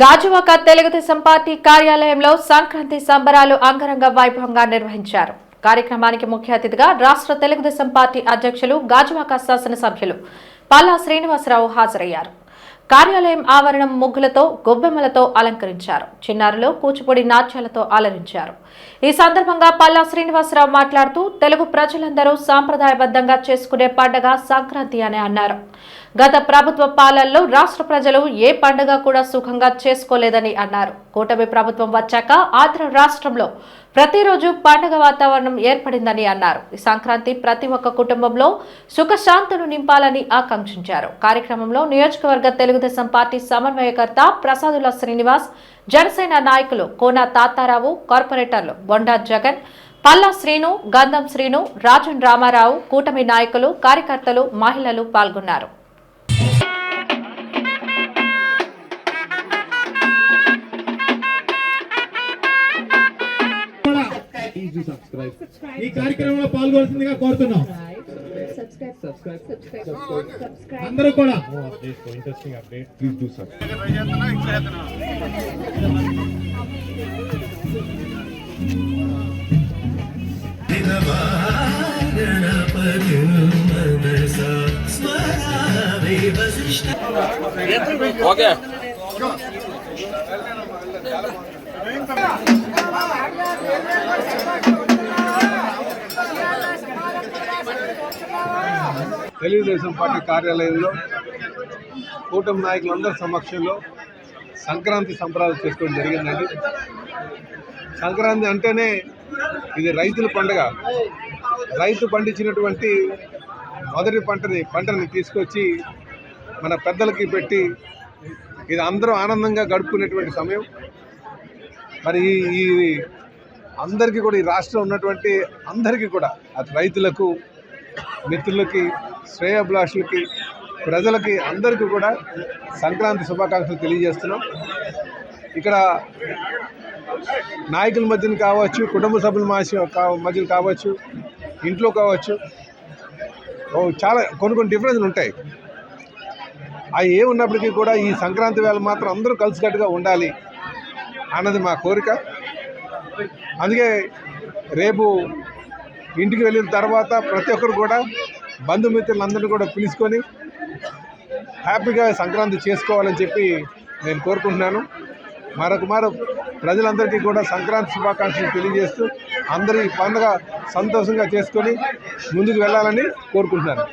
Gajuwaka Telugu Desam party కార్యాలయంలో సంక్రాంతి సంబరాలు అంగరంగ వైభవంగా నిర్వహించారు. కార్యక్రమానికి ముఖ్య అతిథిగా రాష్ట్ర తెలుగుదేశం పార్టీ అధ్యక్షులు గాజువాక శాసనసభ్యులు పల్లా శ్రీనివాసరావు హాజరయ్యారు. కార్యాలయం ఆవరణం ముగ్గులతో గొబ్బెమ్మలతో అలంకరించారు. చిన్నారులు కూచిపూడి నాట్యాలతో అలరించారు. ఈ సందర్భంగా పల్లా శ్రీనివాసరావు మాట్లాడుతూ తెలుగు ప్రజలందరూ సాంప్రదాయబద్ధంగా చేసుకునే పండగ సంక్రాంతి అని అన్నారు. గత ప్రభుత్వ పాలనలో రాష్ట్ర ప్రజలు ఏ పండుగ కూడా సుఖంగా చేసుకోలేదని అన్నారు. కూటమి ప్రభుత్వం వచ్చాక ఆంధ్ర రాష్ట్రంలో ప్రతిరోజు పండుగ వాతావరణం ఏర్పడిందని అన్నారు. ఈ సంక్రాంతి ప్రతి ఒక్క కుటుంబంలో సుఖశాంతులు నింపాలని ఆకాంక్షించారు. కార్యక్రమంలో నియోజకవర్గ తెలుగుదేశం పార్టీ సమన్వయకర్త ప్రసాదుల శ్రీనివాస్ జనసేన నాయకులు కోన తాతారావు కార్పొరేటర్లు బొండా జగన్ పల్లా శ్రీను గంధం శ్రీను రాజన్ రామారావు కూటమి నాయకులు కార్యకర్తలు మహిళలు పాల్గొన్నారు. ఈ కార్యక్రమంలో పాల్గొనాల్సిందిగా కోరుతున్నాం. అందరూ కూడా. ఓకే తెలుగుదేశం పార్టీ కార్యాలయంలో కూటమి నాయకులందరి సమక్షంలో సంక్రాంతి సంబరాలు చేసుకోవడం జరిగిందండి. సంక్రాంతి అంటేనే ఇది రైతుల పండుగ. రైతు పండించినటువంటి మొదటి పంటని పంటని తీసుకొచ్చి మన పెద్దలకి పెట్టి ఇది అందరూ ఆనందంగా గడుపుకునేటువంటి సమయం. మరి ఈ అందరికీ కూడా ఈ రాష్ట్రం ఉన్నటువంటి అందరికీ కూడా అటు రైతులకు మిత్రులకి శ్రేయభిలాషులకి ప్రజలకి అందరికీ కూడా సంక్రాంతి శుభాకాంక్షలు తెలియజేస్తున్నాం. ఇక్కడ నాయకుల మధ్యన కావచ్చు కుటుంబ సభ్యుల మాస- మధ్యన కావచ్చు ఇంట్లో కావచ్చు ఓ చాలా కొన్ని కొన్ని డిఫరెన్స్లు ఉంటాయి. అవి ఏ ఉన్నప్పటికీ కూడా ఈ సంక్రాంతి వేళ మాత్రం అందరూ కలిసికట్టుగా ఉండాలి అన్నది మా కోరిక. అందుకే రేపు ఇంటికి వెళ్ళిన తర్వాత ప్రతి ఒక్కరు కూడా బంధుమిత్రులందరినీ కూడా పిలుచుకొని హ్యాపీగా సంక్రాంతి చేసుకోవాలని చెప్పి నేను కోరుకుంటున్నాను. మరొక మరో ప్రజలందరికీ కూడా సంక్రాంతి శుభాకాంక్షలు తెలియజేస్తూ అందరూ ఈ పండుగ సంతోషంగా చేసుకొని ముందుకు వెళ్ళాలని కోరుకుంటున్నాను.